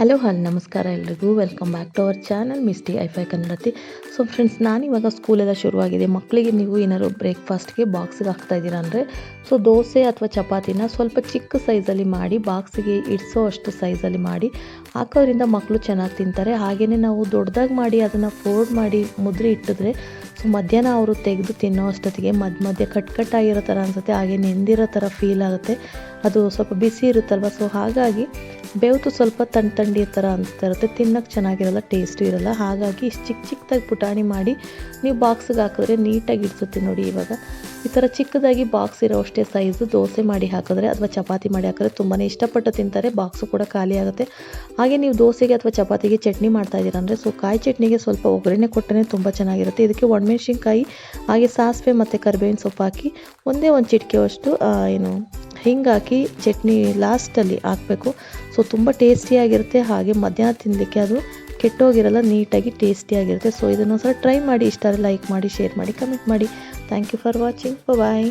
Hello ಹಲ್ ನಮಸ್ಕಾರ ಎಲ್ರಿಗೂ. Welcome back to our channel Misty high five Kannadathi so friends ನಾನಿವಾಗ ಸ್ಕೂಲೆಲ್ಲ ಶುರುವಾಗಿದೆ. ಮಕ್ಕಳಿಗೆ ನೀವು ಏನಾದ್ರು ಬ್ರೇಕ್ಫಾಸ್ಟ್ಗೆ ಬಾಕ್ಸಿಗೆ ಹಾಕ್ತಾ ಇದ್ದೀರಾ ಅಂದರೆ ಸೊ ದೋಸೆ ಅಥವಾ ಚಪಾತಿನ ಸ್ವಲ್ಪ ಚಿಕ್ಕ ಸೈಜಲ್ಲಿ ಮಾಡಿ ಬಾಕ್ಸಿಗೆ ಇಡಿಸೋ ಅಷ್ಟು ಸೈಜಲ್ಲಿ ಮಾಡಿ ಹಾಕೋದ್ರಿಂದ ಮಕ್ಕಳು ಚೆನ್ನಾಗಿ ತಿಂತಾರೆ. ಹಾಗೆಯೇ ನಾವು ದೊಡ್ಡದಾಗಿ ಮಾಡಿ, ಅದನ್ನು ಫೋಲ್ಡ್ ಮಾಡಿ ಮುದ್ರೆ ಇಟ್ಟಿದ್ರೆ ಸೊ ಮಧ್ಯಾಹ್ನ ಅವರು ತೆಗೆದು ತಿನ್ನೋ ಅಷ್ಟೊತ್ತಿಗೆ ಮಧ್ಯ ಮಧ್ಯೆ ಕಟ್ ಕಟ್ಟಾಗಿರೋ ಥರ ಅನಿಸುತ್ತೆ. ಹಾಗೆ ನೆಂದಿರೋ ಥರ ಫೀಲ್ ಆಗುತ್ತೆ. ಅದು ಸ್ವಲ್ಪ ಬಿಸಿ ಇರುತ್ತಲ್ವ? ಸೊ ಹಾಗಾಗಿ ಬೆವ್ತು ಸ್ವಲ್ಪ ತಣ್ಣ ತಂಡಿ ಥರ ಅಂತ ಇರುತ್ತೆ ತಿನ್ನೋಕ್ಕೆ ಚೆನ್ನಾಗಿರಲ್ಲ ಟೇಸ್ಟು ಇರಲ್ಲ. ಹಾಗಾಗಿ ಇಷ್ಟು ಚಿಕ್ಕ ಚಿಕ್ಕದಾಗಿ ಪುಟಾಣಿ ಮಾಡಿ ನೀವು ಬಾಕ್ಸಿಗೆ ಹಾಕಿದ್ರೆ ನೀಟಾಗಿ ಇಡ್ಸುತ್ತೆ ನೋಡಿ ಇವಾಗ. ಈ ಥರ ಚಿಕ್ಕದಾಗಿ ಬಾಕ್ಸ್ ಇರೋ ಅಷ್ಟೇ ಸೈಜು ದೋಸೆ ಮಾಡಿ ಹಾಕಿದ್ರೆ ಅಥವಾ ಚಪಾತಿ ಮಾಡಿ ಹಾಕಿದ್ರೆ ತುಂಬಾ ಇಷ್ಟಪಟ್ಟು ತಿಂತಾರೆ ಬಾಕ್ಸು ಕೂಡ ಖಾಲಿ ಆಗುತ್ತೆ. ಹಾಗೆ ನೀವು ದೋಸೆಗೆ ಅಥವಾ ಚಪಾತಿಗೆ ಚಟ್ನಿ ಮಾಡ್ತಾ ಇದ್ದೀರಾ ಅಂದರೆ ಸೊ ಕಾಯಿ ಚಟ್ನಿಗೆ ಸ್ವಲ್ಪ ಒಗ್ಗರಣೆ ಕೊಟ್ಟರೆ ತುಂಬ ಚೆನ್ನಾಗಿರುತ್ತೆ. ಇದಕ್ಕೆ ಒಣಮೆಣ್ಸಿನ್ಕಾಯಿ ಹಾಗೆ ಸಾಸಿವೆ ಮತ್ತು ಕರಿಬೇವಿನ ಸೊಪ್ಪು ಹಾಕಿ ಒಂದೇ ಒಂದು ಚಿಟಿಕೆಯಷ್ಟು ಏನು ಹಿಂಗೆ ಹಾಕಿ ಚಟ್ನಿ ಲಾಸ್ಟಲ್ಲಿ ಹಾಕಬೇಕು. ಸೊ ತುಂಬ ಟೇಸ್ಟಿಯಾಗಿರುತ್ತೆ ಹಾಗೆ ಮಧ್ಯಾಹ್ನ ತಿನ್ನಲಿಕ್ಕೆ ಅದು ಕೆಟ್ಟೋಗಿರಲ್ಲ, ನೀಟಾಗಿ ಟೇಸ್ಟಿಯಾಗಿರುತ್ತೆ ಸೊ ಇದನ್ನು ಸಹ ಟ್ರೈ ಮಾಡಿ, ಇಷ್ಟ ಲೈಕ್ ಮಾಡಿ ಶೇರ್ ಮಾಡಿ ಕಮೆಂಟ್ ಮಾಡಿ. Thank you for watching bye